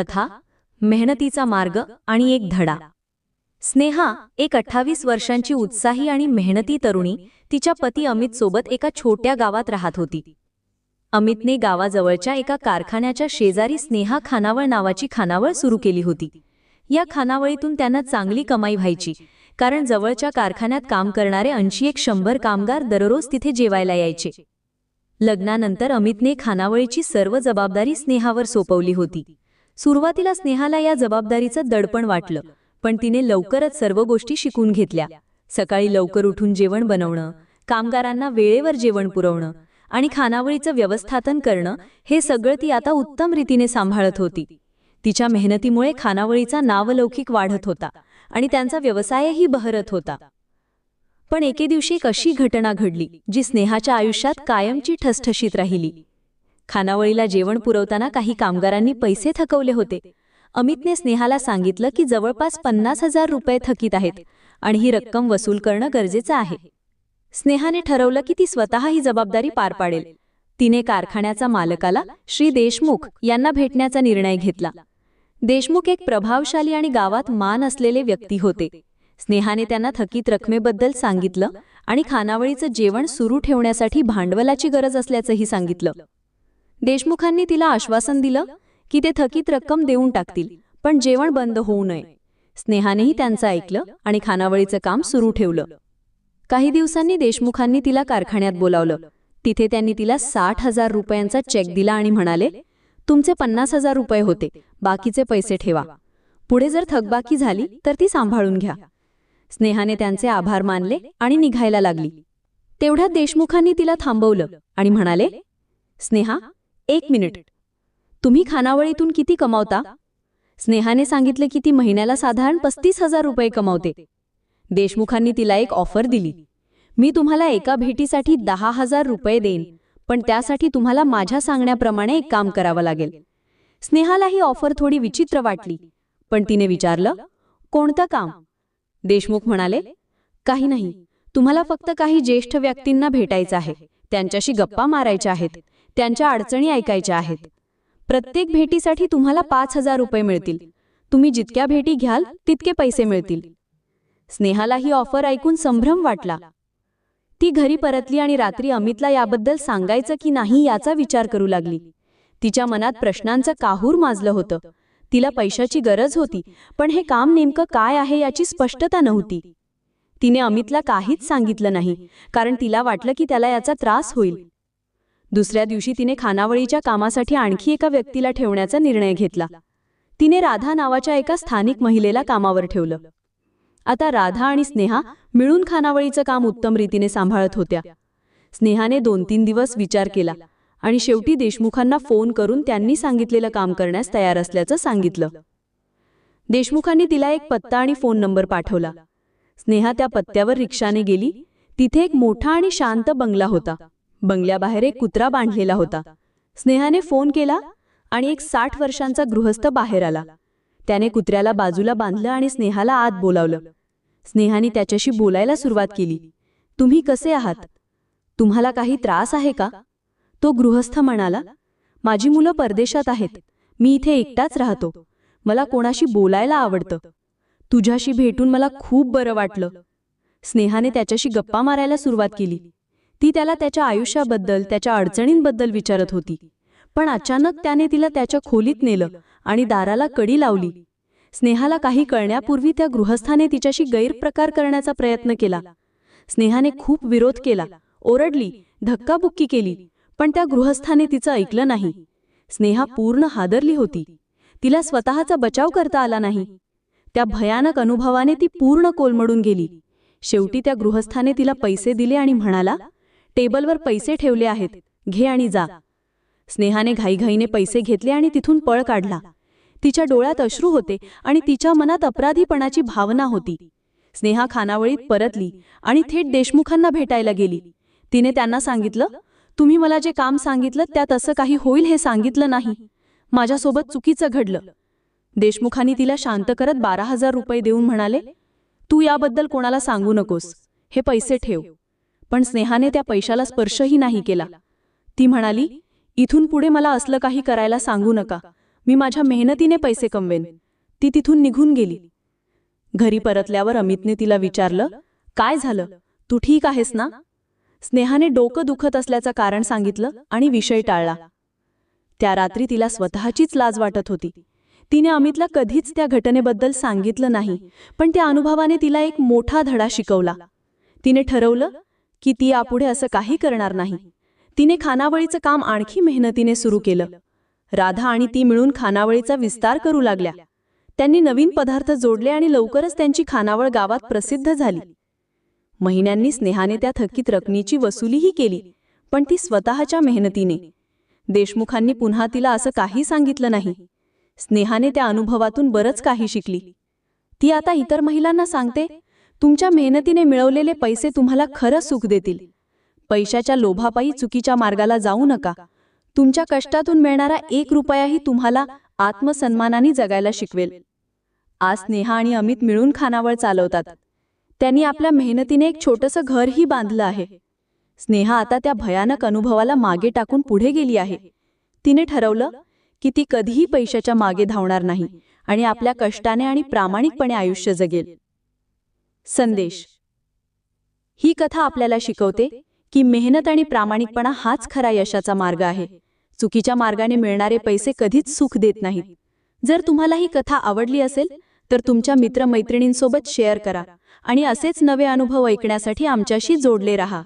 कथा मेहनतीचा मार्ग आणि एक धडा. स्नेहा एक अठ्ठावीस वर्षांची उत्साही आणि मेहनती तरुणी तिच्या पती अमित सोबत एका छोट्या गावात राहत होती. अमितने गावाजवळच्या एका कारखान्याच्या शेजारी स्नेहा खानावळ नावाची खानावळ सुरू केली होती. या खानावळीतून त्यांना चांगली कमाई व्हायची कारण जवळच्या कारखान्यात काम करणारे ऐंशी एक शंभर कामगार दररोज तिथे जेवायला यायचे. लग्नानंतर अमितने खानावळीची सर्व जबाबदारी स्नेहावर सोपवली होती. सुरुवातीला स्नेहाला या जबाबदारीचं दडपण वाटलं पण तिने लवकरच सर्व गोष्टी शिकून घेतल्या. सकाळी लवकर उठून जेवण बनवणं कामगारांना वेळेवर जेवण पुरवणं आणि खानावळीचं व्यवस्थापन करणं हे सगळं ती आता उत्तम रीतीने सांभाळत होती. तिच्या मेहनतीमुळे खानावळीचा नावलौकिक वाढत होता आणि त्यांचा व्यवसायही बहरत होता. पण एके दिवशी एक अशी घटना घडली जी स्नेहाच्या आयुष्यात कायमची ठसठशीत राहिली. खानावळीला जेवण पुरवताना काही कामगारांनी पैसे थकवले होते. अमितने स्नेहाला सांगितलं की जवळपास पन्नास हजार रुपये थकीत आहेत आणि ही रक्कम वसूल करणं गरजेचं आहे. स्नेहाने ठरवलं की ती स्वतः ही जबाबदारी पार पाडेल. तिने कारखान्याचा मालकाला श्री देशमुख यांना भेटण्याचा निर्णय घेतला. देशमुख एक प्रभावशाली आणि गावात मान असलेले व्यक्ती होते. स्नेहाने त्यांना थकीत रकमेबद्दल सांगितलं आणि खानावळीचं जेवण सुरू ठेवण्यासाठी भांडवलाची गरज असल्याचंही सांगितलं. देशमुखांनी तिला आश्वासन दिलं की ते थकीत रक्कम देऊन टाकतील पण जेवण बंद होऊ नये. स्नेहानेही त्यांचं ऐकलं आणि खानावळीचं काम सुरू ठेवलं. काही दिवसांनी देशमुखांनी तिला कारखान्यात बोलावलं. तिथे त्यांनी तिला साठ हजार रुपयांचा चेक दिला आणि म्हणाले तुमचे पन्नास हजार रुपये होते बाकीचे पैसे ठेवा. पुढे जर थकबाकी झाली तर ती सांभाळून घ्या. स्नेहाने त्यांचे आभार मानले आणि निघायला लागली. तेवढ्यात देशमुखांनी तिला थांबवलं आणि म्हणाले स्नेहा एक मिनिट. तुम्ही खानावळीतून किती कमावता? स्नेहाने सांगितले की ती महिन्याला साधारण पस्तीस हजार रुपये कमावते. देशमुखांनी तिला एक ऑफर दिली. मी तुम्हाला एका भेटीसाठी दहा हजार रुपये देईन पण त्यासाठी तुम्हाला माझ्या सांगण्याप्रमाणे एक काम करावं लागेल. स्नेहाला ही ऑफर थोडी विचित्र वाटली पण तिने विचारलं कोणतं काम? देशमुख म्हणाले काही नाही. तुम्हाला फक्त काही ज्येष्ठ व्यक्तींना भेटायचं आहे. त्यांच्याशी गप्पा मारायच्या आहेत. त्यांच्या अडचणी ऐकायच्या आहेत. प्रत्येक भेटीसाठी तुम्हाला पाच हजार रुपये मिळतील. तुम्ही जितक्या भेटी घ्याल तितके पैसे मिळतील. स्नेहाला ही ऑफर ऐकून संभ्रम वाटला. ती घरी परतली आणि रात्री अमितला याबद्दल सांगायचं की नाही याचा विचार करू लागली. तिच्या मनात प्रश्नांचं काहूर माजलं होतं. तिला पैशाची गरज होती पण हे काम नेमकं काय आहे याची स्पष्टता नव्हती. तिने अमितला काहीच सांगितलं नाही कारण तिला वाटलं की त्याला याचा त्रास होईल. दुसऱ्या दिवशी तिने खानावळीच्या कामासाठी आणखी एका व्यक्तीला ठेवण्याचा निर्णय घेतला. तिने राधा नावाच्या एका स्थानिक महिलेला कामावर ठेवलं. आता राधा आणि स्नेहा मिळून खानावळीचं काम उत्तम रीतीने सांभाळत होत्या. स्नेहाने दोन तीन दिवस विचार केला आणि शेवटी देशमुखांना फोन करून त्यांनी सांगितलेलं काम करण्यास तयार असल्याचं सांगितलं. देशमुखांनी तिला एक पत्ता आणि फोन नंबर पाठवला. स्नेहा त्या पत्त्यावर रिक्षाने गेली. तिथे एक मोठा आणि शांत बंगला होता. बंगल्याबाहेर एक कुत्रा बांधलेला होता. स्नेहाने फोन केला आणि एक साठ वर्षांचा गृहस्थ बाहेर आला. त्याने कुत्र्याला बाजूला बांधलं आणि स्नेहाला आत बोलावलं. स्नेहाने त्याच्याशी बोलायला सुरुवात केली. तुम्ही कसे आहात? तुम्हाला काही त्रास आहे का? तो गृहस्थ म्हणाला माझी मुलं परदेशात आहेत. मी इथे एकटाच राहतो. मला कोणाशी बोलायला आवडतं. तुझ्याशी भेटून मला खूप बरं वाटलं. स्नेहाने त्याच्याशी गप्पा मारायला सुरुवात केली. ती त्याला त्याच्या आयुष्याबद्दल त्याच्या अडचणींबद्दल विचारत होती. पण अचानक त्याने तिला त्याच्या खोलीत नेलं आणि दाराला कडी लावली. स्नेहाला काही कळण्यापूर्वी त्या गृहस्थाने तिच्याशी गैरप्रकार करण्याचा प्रयत्न केला. स्नेहाने खूप विरोध केला. ओरडली धक्काबुक्की केली पण त्या गृहस्थाने तिचं ऐकलं नाही. स्नेहा पूर्ण हादरली होती. तिला स्वतःचा बचाव करता आला नाही. त्या भयानक अनुभवाने ती पूर्ण कोलमडून गेली. शेवटी त्या गृहस्थाने तिला पैसे दिले आणि म्हणाला टेबलवर पैसे ठेवले आहेत. घे आणि जा. स्नेहाने घाईघाईने पैसे घेतले आणि तिथून पळ काढला. तिच्या डोळ्यात अश्रू होते आणि तिच्या मनात अपराधीपणाची भावना होती. स्नेहा खानावळीत परतली आणि थेट देशमुखांना भेटायला गेली. तिने त्यांना सांगितलं तुम्ही मला जे काम सांगितलं त्यात असं काही होईल हे सांगितलं नाही. माझ्यासोबत चुकीचं घडलं. देशमुखांनी तिला शांत करत बारा हजार रुपये देऊन म्हणाले तू याबद्दल कोणाला सांगू नकोस. हे पैसे ठेव. पण स्नेहाने त्या पैशाला स्पर्शही नाही केला. ती म्हणाली इथून पुढे मला असलं काही करायला सांगू नका. मी माझ्या मेहनतीने पैसे कमवेन. ती तिथून निघून गेली. घरी परतल्यावर अमितने तिला विचारलं काय झालं? तू ठीक आहेस ना? स्नेहाने डोकं दुखत असल्याचं कारण सांगितलं आणि विषय टाळला. त्या रात्री तिला स्वतःचीच लाज वाटत होती. तिने अमितला कधीच त्या घटनेबद्दल सांगितलं नाही पण त्या अनुभवाने तिला एक मोठा धडा शिकवला. तिने ठरवलं की ती यापुढे असं काही करणार नाही. तिने खानावळीचं काम आणखी मेहनतीने सुरू केलं. राधा आणि ती मिळून खानावळीचा विस्तार करू लागल्या. त्यांनी नवीन पदार्थ जोडले आणि लवकरच त्यांची खानावळ गावात प्रसिद्ध झाली. महिन्यांनी स्नेहाने त्या थकीत रकमेची वसुलीही केली पण ती स्वतःच्या मेहनतीने. देशमुखांनी पुन्हा तिला असं काही सांगितलं नाही. स्नेहाने त्या अनुभवातून बरंच काही शिकली. ती आता इतर महिलांना सांगते तुमच्या मेहनतीने मिळवलेले पैसे तुम्हाला खरं सुख देतील. पैशाच्या लोभापायी चुकीच्या मार्गाला जाऊ नका. तुमच्या कष्टातून मिळणारा एक रुपयाही तुम्हाला आत्मसन्मानाने जगायला शिकवेल. आज स्नेहा आणि अमित मिळून खानावळ चालवतात. त्यांनी आपल्या मेहनतीने एक छोटंसं घरही बांधलं आहे. स्नेहा आता त्या भयानक अनुभवाला मागे टाकून पुढे गेली आहे. तिने ठरवलं की ती कधीही पैशाच्या मागे धावणार नाही आणि आपल्या कष्टाने आणि प्रामाणिकपणे आयुष्य जगेल. संदेश. ही कथा आपल्याला शिकवते की मेहनत आणि प्रामाणिकपणा हाच खरा यशाचा मार्ग आहे. चुकीच्या मार्गाने मिळणारे पैसे कधीच सुख देत नाहीत. जर तुम्हाला ही कथा आवडली असेल तर तुमच्या मित्रमैत्रिणींसोबत शेअर करा आणि असेच नवे अनुभव ऐकण्यासाठी आमच्याशी जोडले रहा.